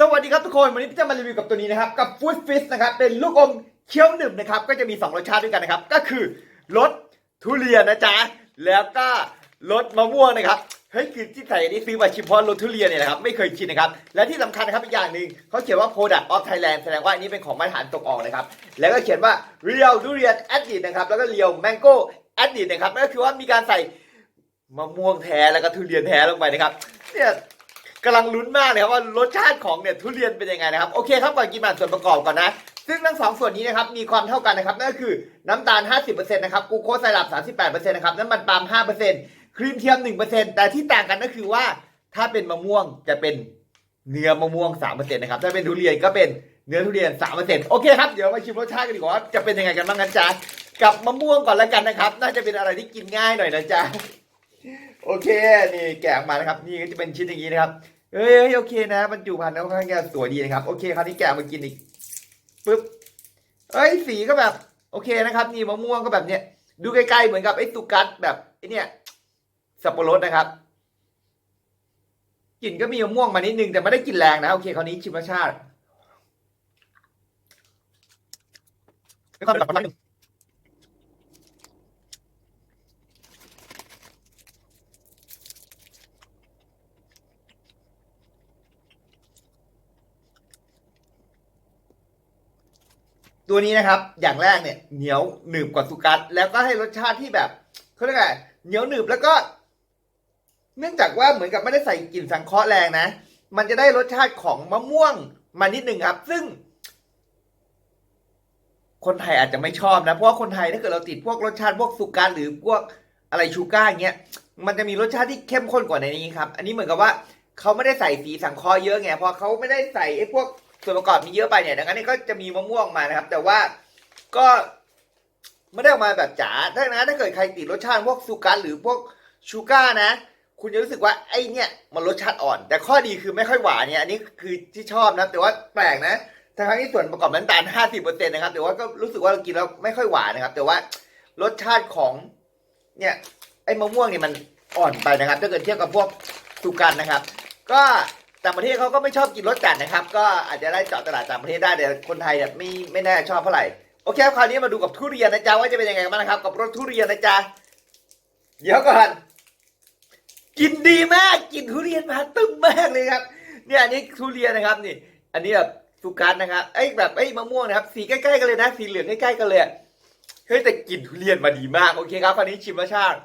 สวัสดีครับทุกคนวันนี้พี่จะมารีวิวกับตัวนี้นะครับ กับฟู้ดฟิสนะครับ เป็นลูกอมเคี้ยวหนึบนะครับ ก็จะมี 2 รสชาติด้วยกันนะครับ ก็คือรสทุเรียนนะจ๊ะ แล้วก็รสมะม่วงนะครับเฮ้ยคือที่ใส่นนี้ซื้อมาชิมเพราะรสทุเรียนเนี่ยนะครับไม่เคยชิมนะครับ และที่สำคัญนะครับอีกอย่างหนึ่งเขาเขียนว่า product of Thailand แสดงว่าอันนี้เป็นของมาตรฐานส่งออกนะครับ แล้วก็เขียนว่า real durian added นะครับแล้วก็ real mango added นะครับนั่นก็คือว่ามีการใส่มะม่วงแท้แล้วก็ทุเรียนแท้ลงไปนะครับเนี่ย กำลังลุ้นมากเลยครับว่ารสชาติของเนี่ยทุเรียนเป็นยังไงนะครับโอเคครับก่อนกินมาส่วนประกอบก่อนนะซึ่งทั้งสองส่วนนี้นะครับมีความเท่ากันนะครับนั่นก็คือน้ำตาล 50%นะครับกูโคสไซรัป38%นะครับน้ำมันปาล์ม5%ครีมเทียม 1%แต่ที่ต่างกันก็คือว่าถ้าเป็นมะม่วงจะเป็นเนื้อมะม่วง3%นะครับถ้าเป็นทุเรียนก็เป็นเนื้อทุเรียน3%โอเคครับเดี๋ยวมาชิมรสชาติกันดีกว่า จะเป็นยังไงกันบ้างกันจ๊ะกับมะม่วงก่อนแล้วกันนะครับ น่าจะเป็นอะไรที่กินง่ายหน่อยนะจ๊ะโอเค นี่แกะออกมานะครับ นี่ก็จะเป็นชิ้นอย่างนี้นะครับ เฮ้ยโอเคนะบรรจุภัณฑ์ค่อนข้างจะสวยดีนะครับ โอเคคราวนี้แกะมากินอีกปึ๊บเอ้ยสีก็แบบ โอเคนะครับนี่มะม่วงก็แบบเนี้ยดูใกล้ๆเหมือนกับไอ้ตุกัสแบบไอ้เนี่ยสับปะรดนะครับกลิ่นก็มีมะม่วงมานิดนึงแต่ไม่ได้กลิ่นแรงนะโอเคคราวนี้ชิมรสชาติไม่ค่อยแบบประมาณนึง ตัวนี้นะครับ อย่างแรกเนี่ยเหนียวหนึบกว่าสุกัสแล้วก็ให้รสชาติที่แบบเขาเรียกอะไรเหนียวหนึบแล้วก็ เนื่องจากว่าเหมือนกับไม่ได้ใส่กลิ่นสังเคราะห์แรงนะ มันจะได้รสชาติของมะม่วงมานิดหนึ่งครับ ซึ่ง คนไทยอาจจะไม่ชอบนะ เพราะว่าคนไทยถ้าเกิดเราติดพวกรสชาติพวกสุการหรือพวกอะไรชูกาอย่างเงี้ย มันจะมีรสชาติที่เข้มข้นกว่าในนี้ครับ อันนี้เหมือนกับว่าเขาไม่ได้ใส่สีสังเคราะห์เยอะไงเพราะเขาไม่ได้ใส่ไอ้พวก ส่วนประกอบมีเยอะไปเนี่ยดังนั้นเนยก็จะมีมะม่วงมานะครับ แต่ว่าก็ไม่ได้ออกมาแบบจ๋าดังนั้นถ้าเกิดใครติดรสชาติพวกสุการหรือพวกชูก้านะ คุณจะรู้สึกว่าไอ้เนี่ยมันรสชาติอ่อน แต่ข้อดีคือไม่ค่อยหวานเนี่ยอันนี้คือที่ชอบนะแต่ว่าแปลกนะทั้งที่ส่วนประกอบน้ำตาล 50%นะครับ แต่ว่าก็รู้สึกว่าเรากินแล้วไม่ค่อยหวานนะครับ แต่ว่ารสชาติของเนี่ยไอ้มะม่วงเนี่ยมันอ่อนไปนะครับ ถ้าเกิดเทียบกับพวกสุกันนะครับ ก็ ต่างประเทศเขาก็ไม่ชอบกินรสจัดนะครับ ก็อาจจะได้เจาะตลาดต่างประเทศได้แต่คนไทยเนี่ยไม่ไม่น่าชอบเท่าไหร่โอเคครับคราวนี้มาดูกับทุเรียนนะจ๊ะว่าจะเป็นยังไงบ้างนะครับ กับรสทุเรียนนะจ๊ะเดี๋ยวก่อนกินดีมากกินทุเรียนมาตึมมากเลยครับ เนี่ยอันนี้ทุเรียนนะครับนี่ อันนี้แบบสุกัสนะครับไอ้แบบไอ้มะม่วงนะครับสีใกล้ๆกันเลยนะสีเหลืองใกล้ๆกันเลยเฮ้ยแต่กลิ่นทุเรียนมาดีมากโอเคครับคราวนี้ชิมรสชาติ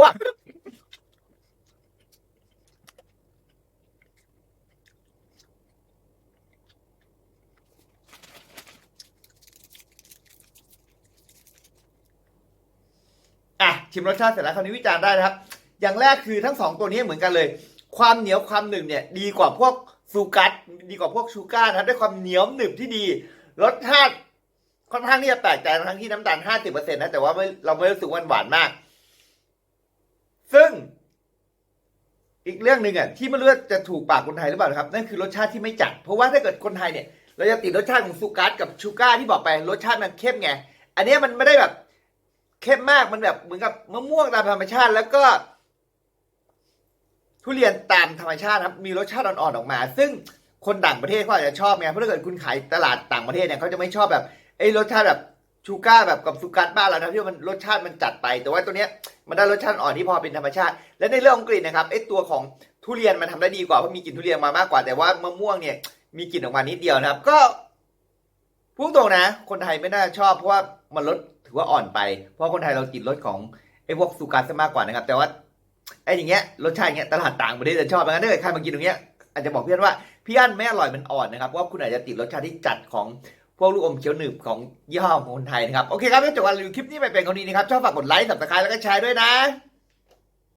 ว้าอะ ชิมรสชาติเสร็จแล้วคราวนี้วิจารณ์ได้นะครับ อย่างแรกคือทั้งสองตัวนี้เหมือนกันเลย ความเหนียวความหนึบเนี่ยดีกว่าพวกซูกัสดีกว่าพวกชูการ์นะครับได้ความเหนียวหนึบที่ดีรสชาติค่อนข้างที่จะแปลกใจทั้งที่น้ำตาล50%นะแต่ว่าเราไม่รู้สึกว่าหวานมาก ซึ่งอีกเรื่องหนึ่งอะที่ไม่รู้จะถูกปากคนไทยหรือเปล่าครับนั่นคือรสชาติที่ไม่จัด เพราะว่าถ้าเกิดคนไทยเนี่ย เราจะติดรสชาติของซูกัสกับชูการ์ที่บอกไปรสชาติมันเข้มไง อันนี้มันไม่ได้แบบ เข้มมากมันแบบเหมือนกับมะม่วงตามธรรมชาติ แล้วก็ ทุเรียนตามธรรมชาติครับ มีรสชาติอ่อนๆออกมา ซึ่งคนต่างประเทศเขาอาจจะชอบไงเพราะถ้าเกิดคุณขายตลาดต่างประเทศเนี่ยเขาจะไม่ชอบแบบไอ้รสชาติแบบชูก้าแบบกับสุกัสบ้านเรานะที่มันรสชาติมันจัดไป แต่ว่าตัวเนี้ยมันได้รสชาติอ่อนที่พอเป็นธรรมชาติ และในเรื่องของกลิ่นนะครับไอ้ตัวของทุเรียนมันทำได้ดีกว่าเพราะมีกลิ่นทุเรียนมามากกว่า แต่ว่ามะม่วงเนี่ย มีกลิ่นออกมานิดเดียวนะครับ ก็พูดตรงนะ คนไทยไม่น่าชอบเพราะว่ามันรส ถือว่าอ่อนไป เพราะคนไทยเรากินรสของไอ้พวกสุกัสซะมากกว่านะครับ แต่ว่าไอ้อย่างเงี้ยรสชาติอย่างเงี้ยตลาดต่างประเทศจะชอบงั้นถ้าเกิดใครมากินตรงเนี้ยอาจจะบอกพี่อันว่าพี่อันไม่อร่อยมันอ่อนนะครับเพราะว่าคุณอาจจะติดรสชาติที่จัดของพวกลูกอมเขียวหนึบของยี่ห้อของคนไทยนะครับ โอเคครับก็จบการรีวิวคลิปนี้ไปเป็นคนนี้นะครับ ชอบฝากกดไลค์สับสไครต์แล้วก็แชร์ด้วยนะ